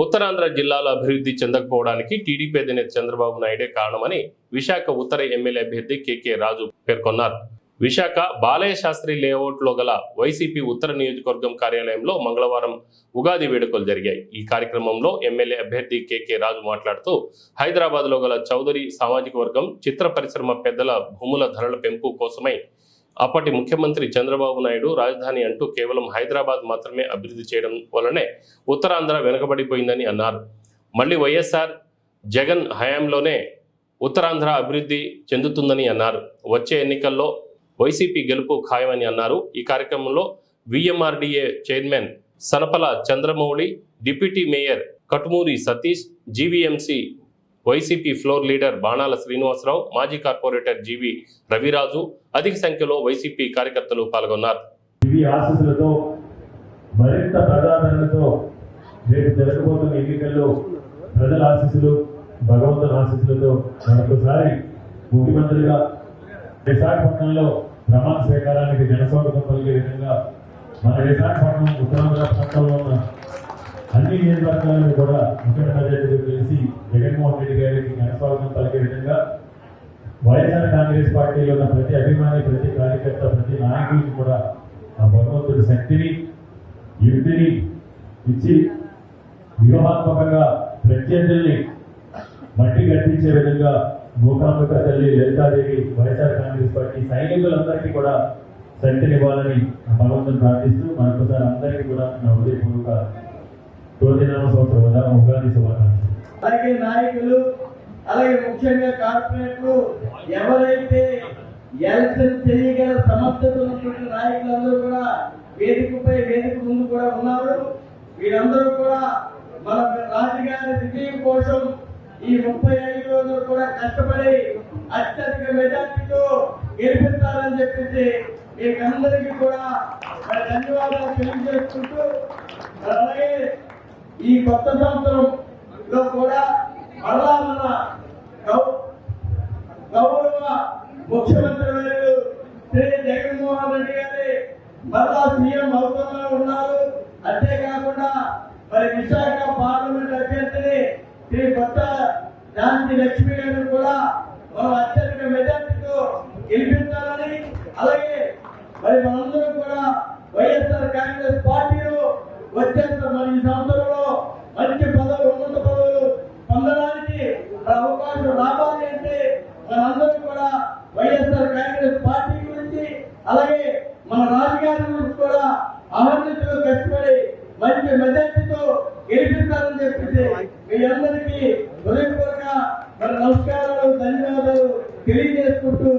ఉత్తరాంధ్ర జిల్లాలో అభివృద్ధి చెందకపోవడానికి టీడీపీ అధినేత చంద్రబాబు నాయుడే కారణమని విశాఖ ఉత్తర ఎమ్మెల్యే అభ్యర్థి కెకే రాజు పేర్కొన్నారు. విశాఖ బాలయ శాస్త్రి లేఅవుట్లో గల వైసీపీ ఉత్తర నియోజకవర్గం కార్యాలయంలో మంగళవారం ఉగాది వేడుకలు జరిగాయి. ఈ కార్యక్రమంలో ఎమ్మెల్యే అభ్యర్థి కెకే రాజు మాట్లాడుతూ హైదరాబాద్లో గల చౌదరి సామాజిక వర్గం చిత్ర పరిశ్రమ పెద్దల భూముల ధరల పెంపు కోసమై అప్పటి ముఖ్యమంత్రి చంద్రబాబు నాయుడు రాజధాని అంటూ కేవలం హైదరాబాద్ మాత్రమే అభివృద్ధి చేయడం వల్లనే ఉత్తరాంధ్ర వెనుకబడిపోయిందని అన్నారు. మళ్ళీ వైఎస్ఆర్ జగన్ హయాంలోనే ఉత్తరాంధ్ర అభివృద్ధి చెందుతుందని అన్నారు. వచ్చే ఎన్నికల్లో వైసీపీ గెలుపు ఖాయమని అన్నారు. ఈ కార్యక్రమంలో VMRDA chairman Sanapala Chandramouli deputy mayor Katumuri Satish GVMC YCP floor leader Banala Srinivasarao మాజీ కార్పొరేటర్ జీవి రవిరాజు అధిక సంఖ్యలో వైసీపీ కార్యకర్తలు పాల్గొన్నారు. మరింత ప్రజాదరణతో రేపు జరగబోతున్న ఎన్నికల్లో ప్రజల ఆశీస్సులు భగవంతుని ఆశీస్సులతో మరొకసారి ముఖ్యమంత్రిగా విశాఖపట్నంలో ప్రమాణ స్వీకారానికి జనస్వాగతం కలిగే విధంగా మన విశాఖపట్నం ఉత్తరాంధ్ర ప్రాంతంలో ఉన్న అన్ని నియోజకవర్గాలను కూడా కాంగ్రెస్ పార్టీలో ఉన్న ప్రతి అభిమాని ప్రతి కార్యకర్త ప్రతి నాయకుడికి కూడా ఆ భగవంతుడి శక్తిని యుక్తిని ఇచ్చి వ్యూహాత్మకంగా ప్రత్యర్థుల్ని మట్టి కట్టించే విధంగా మూకాంబిక తల్లి లలితాదేవి వైఎస్ఆర్ కాంగ్రెస్ పార్టీ సైనికులందరికీ కూడా శక్తినివ్వాలని ఆ భగవంతుని ప్రార్థిస్తూ మరొకసారి అందరికీ కూడా నా హృదయపూర్వక తొలినామ సంవత్సరం ఉగాది శుభాకాంక్షలు. అలాగే నాయకులు అలాగే ముఖ్యంగా కార్పొరేట్లు ఎవరైతే ఎలక్షన్ చేయగల సమర్థత ఉన్నటువంటి నాయకులందరూ కూడా వేదికపై వేదిక ముందు కూడా ఉన్నారు. వీరందరూ కూడా మన రాజుగారి విజయం కోసం ఈ ముప్పై ఐదు రోజులు కూడా కష్టపడి అత్యధిక మెజార్టీతో గెలిపిస్తారని చెప్పేసి మీకందరికీ కూడా ధన్యవాదాలు తెలియజేసుకుంటూ అలాగే ఈ కొత్త సంవత్సరంలో కూడా మళ్ళా మళ్ళా గౌరవ ముఖ్యమంత్రి గారు శ్రీ జగన్మోహన్ రెడ్డి గారి మరలా సీఎం అవుతున్నా ఉన్నారు. అంతేకాకుండా మరి విశాఖ పార్లమెంట్ అభ్యర్థిని శ్రీ కొత్త ఝాన్సీ లక్ష్మి గారిని కూడా మనం అత్యధిక మెజార్టీతో గెలిపించాలని అలాగే మరి మనందరం కూడా వైఎస్ఆర్ కాంగ్రెస్ పార్టీలో వచ్చేసిన మరి ఈ సంవత్సరంలో మంచి పదవులు ఉన్నత పదవులు పొందడానికి అవకాశం రావాలి అంటే మనందరం కూడా వైఎస్ఆర్ కాంగ్రెస్ పార్టీ గురించి అలాగే మన రాజకీయాల గురించి కూడా అహర్నిశలు కష్టపడి మంచి మెజార్టీతో గెలిపిస్తారని చెప్పేసి మీ అందరికీ హృదయపూర్వక మన నమస్కారాలు ధన్యవాదాలు తెలియజేసుకుంటూ